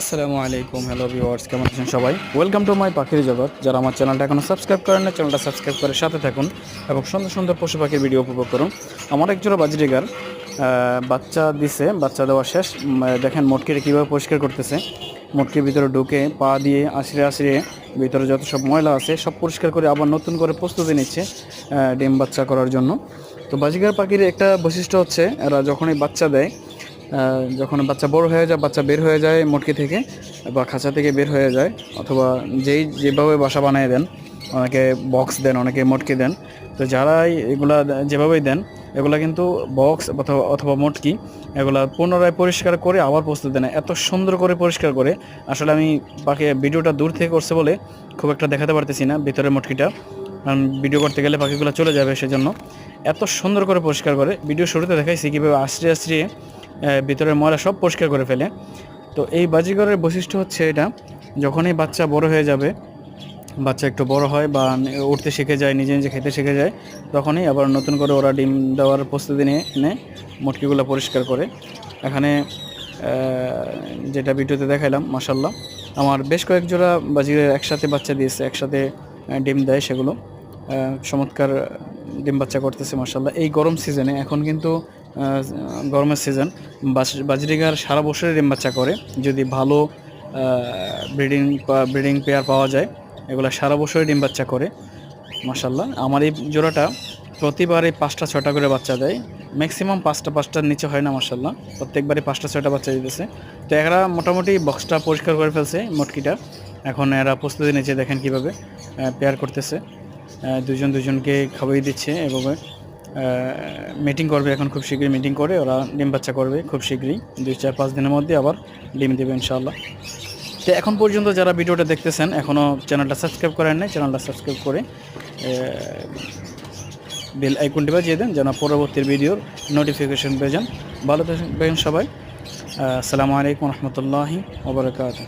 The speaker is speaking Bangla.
আসসালামু আলাইকুম হ্যালো ভিউয়ার্স কেমন আছেন সবাই? ওয়েলকাম টু মাই পাখির জগৎ। যারা আমার চ্যানেলটা এখনও সাবস্ক্রাইব করেন না চ্যানেলটা সাবস্ক্রাইব করে সাথে থাকুন এবং সুন্দর সুন্দর পশু পাখির ভিডিও উপভোগ করুন। আমার একজোড়া বাজরিগার বাচ্চা দিছে, বাচ্চা দেওয়া শেষ। দেখেন মটকিরে কীভাবে পরিষ্কার করতেছে। মটকির ভিতরে ঢুকে পা দিয়ে আছড়ে আছড়ে ভিতরে যত সব ময়লা আছে, সব পরিষ্কার করে আবার নতুন করে প্রস্তুতি নিচ্ছে ডিম বাচ্চা করার জন্য। তো বাজিগার পাখির একটা বৈশিষ্ট্য হচ্ছে, এরা যখনই বাচ্চা দেয় যখন বাচ্চা বড় হয়ে যায়, বাচ্চা বের হয়ে যায় মটকি থেকে বা খাঁচা থেকে বের হয়ে যায়, অথবা যেই যেভাবে বাসা বানিয়ে দেন, অনেকে বক্স দেন, অনেকে মটকি দেন, তো যারাই এগুলা যেভাবেই দেন, এগুলা কিন্তু বক্স অথবা অথবা মটকি, এগুলা পুনরায় পরিষ্কার করে আবার প্রস্তুত দেন। এত সুন্দর করে পরিষ্কার করে, আসলে আমি পাখি ভিডিওটা দূর থেকে করছে বলে খুব একটা দেখাতে পারতেছি না ভিতরের মটকিটা, কারণ ভিডিও করতে গেলে পাখিগুলো চলে যাবে সেজন্য। এত সুন্দর করে পরিষ্কার করে, ভিডিও শুরুতে দেখাইছি কীভাবে আশ্রিয়ে আশ্রিয়ে ভিতরের ময়লা সব পরিষ্কার করে ফেলে। তো এই বাজিগরের বৈশিষ্ট্য হচ্ছে এটা, যখনই বাচ্চা বড় হয়ে যাবে, বাচ্চা একটু বড় হয় বা উঠতে শিখে যায়, নিজে নিজে খেতে শিখে যায়, তখনই আবার নতুন করে ওরা ডিম দেওয়ার প্রস্তুতি নিয়ে, নেয় মটকিগুলো পরিষ্কার করে। এখানে যেটা ভিডিওতে দেখাইলাম মাসাল্লাহ আমার বেশ কয়েক জোড়া বাজিগরের একসাথে বাচ্চা দিয়েছে, একসাথে ডিম দেয় সেগুলো। চমৎকার ডিম বাচ্চা করতেছে মাসাল্লাহ এই গরম সিজনে এখন কিন্তু গরমের সিজন বাজরিগার সারা বছরই ডিম বাচ্চা করে। যদি ভালো ব্রিডিং ব্রিডিং পেয়ার পাওয়া যায়, এগুলো সারা বছরই ডিম বাচ্চা করে মাসাল্লাহ আমার এই জোড়াটা প্রতিবারে পাঁচটা ছটা করে বাচ্চা দেয়। ম্যাক্সিমাম পাঁচটা, পাঁচটার নিচে হয় না মাসাল্লাহ প্রত্যেকবারই পাঁচটা ছটা বাচ্চা দিতেছে। তো এরা মোটামুটি বক্সটা পরিষ্কার করে ফেলছে, মটকিটা। এখন এরা প্রস্তুতি নিচে দেখেন কীভাবে পেয়ার করতেছে। দুজন দুজনকে খাওয়াই দিচ্ছে এভাবে। মিটিং করবে এখন খুব শীঘ্রই মিটিং করে, ওরা ডিম বাচ্চা করবে খুব শীঘ্রই, দুই চার পাঁচ দিনের মধ্যে আবার ডিম দেবে ইনশাআল্লাহ। তো এখন পর্যন্ত যারা ভিডিওটা দেখতেছেন এখনও চ্যানেলটা সাবস্ক্রাইব করেন নাই চ্যানেলটা সাবস্ক্রাইব করে বেল আইকনটি বাজিয়ে দেন যেন পরবর্তী ভিডিওর নোটিফিকেশন পেয়ে যান। ভালো থাকবেন সবাই। আসসালামু আলাইকুম রহমতুল্লাহি ওবরাকাতুহ